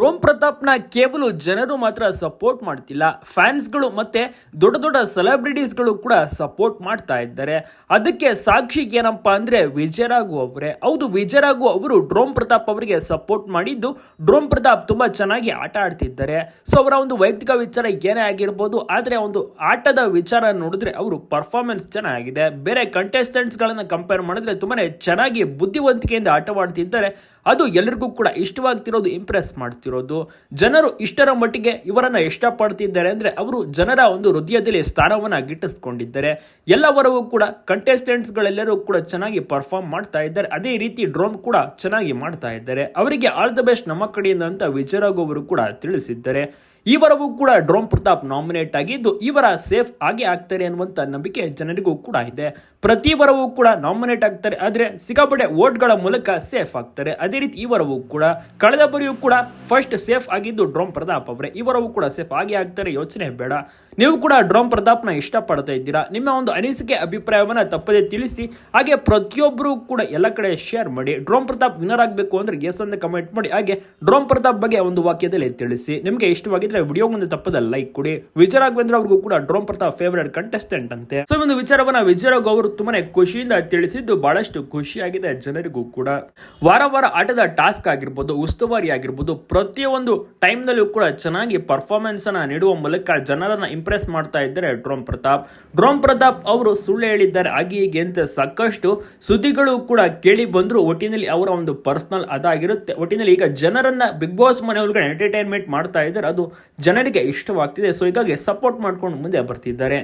Rome ಪ್ರತಾಪ್ನ ಕೇವಲ ಜನರು ಮಾತ್ರ ಸಪೋರ್ಟ್ ಮಾಡ್ತಿಲ್ಲ. ಫ್ಯಾನ್ಸ್ಗಳು ಮತ್ತೆ ದೊಡ್ಡ ದೊಡ್ಡ ಸೆಲೆಬ್ರಿಟೀಸ್ಗಳು ಕೂಡ ಸಪೋರ್ಟ್ ಮಾಡ್ತಾ ಇದ್ದಾರೆ. ಅದಕ್ಕೆ ಸಾಕ್ಷಿ ಏನಪ್ಪಾ ಅಂದ್ರೆ ವಿಜಯರಾಘು ಅವರೇ. ಹೌದು, ವಿಜಯರಾಘು ಅವರು ಡ್ರೋಮ್ ಪ್ರತಾಪ್ ಅವರಿಗೆ ಸಪೋರ್ಟ್ ಮಾಡಿದ್ದು ಡ್ರೋಮ್ ಪ್ರತಾಪ್ ತುಂಬಾ ಚೆನ್ನಾಗಿ ಆಟ ಆಡ್ತಿದ್ದಾರೆ. ಸೊ ಅವರ ಒಂದು ವೈಯಕ್ತಿಕ ವಿಚಾರ ಏನೇ ಆಗಿರ್ಬೋದು, ಆದ್ರೆ ಒಂದು ಆಟದ ವಿಚಾರ ನೋಡಿದ್ರೆ ಅವರು ಪರ್ಫಾರ್ಮೆನ್ಸ್ ಚೆನ್ನಾಗಿದೆ. ಬೇರೆ ಕಂಟೆಸ್ಟೆಂಟ್ಸ್ ಗಳನ್ನ ಕಂಪೇರ್ ಮಾಡಿದ್ರೆ ತುಂಬಾನೇ ಚೆನ್ನಾಗಿ ಬುದ್ಧಿವಂತಿಕೆಯಿಂದ ಆಟವಾಡ್ತಿದ್ದಾರೆ. ಅದು ಎಲ್ಲರಿಗೂ ಕೂಡ ಇಷ್ಟವಾಗ್ತಿರೋದು ಇಂಪ್ರೆಸ್ ಮಾಡ್ತಿರೋದು. ಜನರು ಇಷ್ಟರ ಮಟ್ಟಿಗೆ ಇವರನ್ನ ಇಷ್ಟಪಡ್ತಿದ್ದಾರೆ ಅಂದ್ರೆ ಅವರು ಜನರ ಒಂದು ಹೃದಯದಲ್ಲಿ ಸ್ಥಾನವನ್ನ ಗಿಟ್ಟಿಸ್ಕೊಂಡಿದ್ದಾರೆ. ಎಲ್ಲವರವೂ ಕೂಡ ಕಂಟೆಸ್ಟೆಂಟ್ಸ್ ಗಳೆಲ್ಲರೂ ಕೂಡ ಚೆನ್ನಾಗಿ ಪರ್ಫಾರ್ಮ್ ಮಾಡ್ತಾ ಇದ್ದಾರೆ. ಅದೇ ರೀತಿ ಡ್ರೋನ್ ಕೂಡ ಚೆನ್ನಾಗಿ ಮಾಡ್ತಾ ಇದ್ದಾರೆ. ಅವರಿಗೆ ಆಲ್ ದ ಬೆಸ್ಟ್ ನಮ್ಮ ಕಡೆಯಿಂದ ಅಂತ ವಿಜಯರಾಘು ಕೂಡ ತಿಳಿಸಿದ್ದಾರೆ. ಇವರವೂ ಕೂಡ ಡ್ರೋಮ್ ಪ್ರತಾಪ್ ನಾಮಿನೇಟ್ ಆಗಿದ್ದು, ಇವರ ಸೇಫ್ ಆಗೇ ಆಗ್ತಾರೆ ಅನ್ನುವಂತ ನಂಬಿಕೆ ಜನರಿಗೂ ಕೂಡ ಇದೆ. ಪ್ರತಿ ವರವೂ ಕೂಡ ನಾಮಿನೇಟ್ ಆಗ್ತಾರೆ, ಆದ್ರೆ ಸಿಕ್ಕಾಪಟ್ಟೆ ವೋಟ್ಗಳ ಮೂಲಕ ಸೇಫ್ ಆಗ್ತಾರೆ. ಅದೇ ರೀತಿ ಇವರವೂ ಕೂಡ, ಕಳೆದ ಬರಿಯೂ ಕೂಡ ಫಸ್ಟ್ ಸೇಫ್ ಆಗಿದ್ದು ಡ್ರೋಮ್ ಪ್ರತಾಪ್ ಅವರೇ. ಇವರವೂ ಕೂಡ ಸೇಫ್ ಆಗೇ ಆಗ್ತಾರೆ, ಯೋಚನೆ ಬೇಡ. ನೀವು ಕೂಡ ಡ್ರೋಮ್ ಪ್ರತಾಪ್ನ ಇಷ್ಟಪಡ್ತಾ ಇದ್ದೀರಾ? ನಿಮ್ಮ ಒಂದು ಅನಿಸಿಕೆ, ಅಭಿಪ್ರಾಯವನ್ನ ತಪ್ಪದೇ ತಿಳಿಸಿ. ಹಾಗೆ ಪ್ರತಿಯೊಬ್ಬರು ಕೂಡ ಎಲ್ಲ ಕಡೆ ಶೇರ್ ಮಾಡಿ. ಡ್ರೋಮ್ ಪ್ರತಾಪ್ ವಿನರ್ ಆಗಬೇಕು ಅಂದ್ರೆ ಎಸ್ ಅಂತ ಕಮೆಂಟ್ ಮಾಡಿ. ಹಾಗೆ ಡ್ರೋಮ್ ಪ್ರತಾಪ್ ಬಗ್ಗೆ ಒಂದು ವಾಕ್ಯದಲ್ಲಿ ತಿಳಿಸಿ. ನಿಮಗೆ ಇಷ್ಟವಾಗಿದ್ರೆ ವಿಡಿಯೋ ಒಂದು ತಪ್ಪದ ಲೈಕ್ ಕೊಡಿ. ವಿಜಯ ರಾಘವೇಂದ್ರ ಅವ್ರಿಗೂ ಕೂಡ ಡ್ರೋನ್ ಪ್ರತಾಪ್ ಫೇವರೇಟ್ ಕಂಟೆಸ್ಟೆಂಟ್ ಅಂತೆ. ಸೊ ಒಂದು ವಿಚಾರವನ್ನ ವಿಜಯರಾಘ್ ಅವರು ತುಂಬಾನೇ ಖುಷಿಯಿಂದ ತಿಳಿಸಿದ್ದು ಬಹಳಷ್ಟು ಖುಷಿಯಾಗಿದೆ ಜನರಿಗೂ ಕೂಡ. ವಾರ ವಾರ ಆಟದ ಟಾಸ್ಕ್ ಆಗಿರ್ಬೋದು, ಉಸ್ತುವಾರಿ ಆಗಿರ್ಬೋದು, ಪ್ರತಿಯೊಂದು ಟೈಮ್ ನಲ್ಲೂ ಕೂಡ ಚೆನ್ನಾಗಿ ಪರ್ಫಾರ್ಮೆನ್ಸ್ ಅನ್ನ ನೀಡುವ ಮೂಲಕ ಜನರನ್ನ ಇಂಪ್ರೆಸ್ ಮಾಡ್ತಾ ಇದ್ದಾರೆ ಡ್ರೋಮ್ ಪ್ರತಾಪ್. ಡ್ರೋಮ್ ಪ್ರತಾಪ್ ಅವರು ಸುಳ್ಳು ಹೇಳಿದ್ದಾರೆ, ಹಾಗೆ ಹೀಗೆ ಅಂತ ಸಾಕಷ್ಟು ಸುದ್ದಿಗಳು ಕೂಡ ಕೇಳಿ ಬಂದ್ರು. ಒಟ್ಟಿನಲ್ಲಿ ಅವರ ಒಂದು ಪರ್ಸನಲ್ ಅದಾಗಿರುತ್ತೆ. ಒಟ್ಟಿನಲ್ಲಿ ಈಗ ಜನರನ್ನ ಬಿಗ್ ಬಾಸ್ ಮನೆ ಒಳಗಡೆ ಎಂಟರ್ಟೈನ್ಮೆಂಟ್ ಮಾಡ್ತಾ ಇದ್ದಾರೆ. ಅದು ಜನರಿಗೆ ಇಷ್ಟವಾಗ್ತಿದೆ. ಸೊ ಹೀಗಾಗಿ ಸಪೋರ್ಟ್ ಮಾಡ್ಕೊಂಡು ಮುಂದೆ ಬರ್ತಿದ್ದಾರೆ.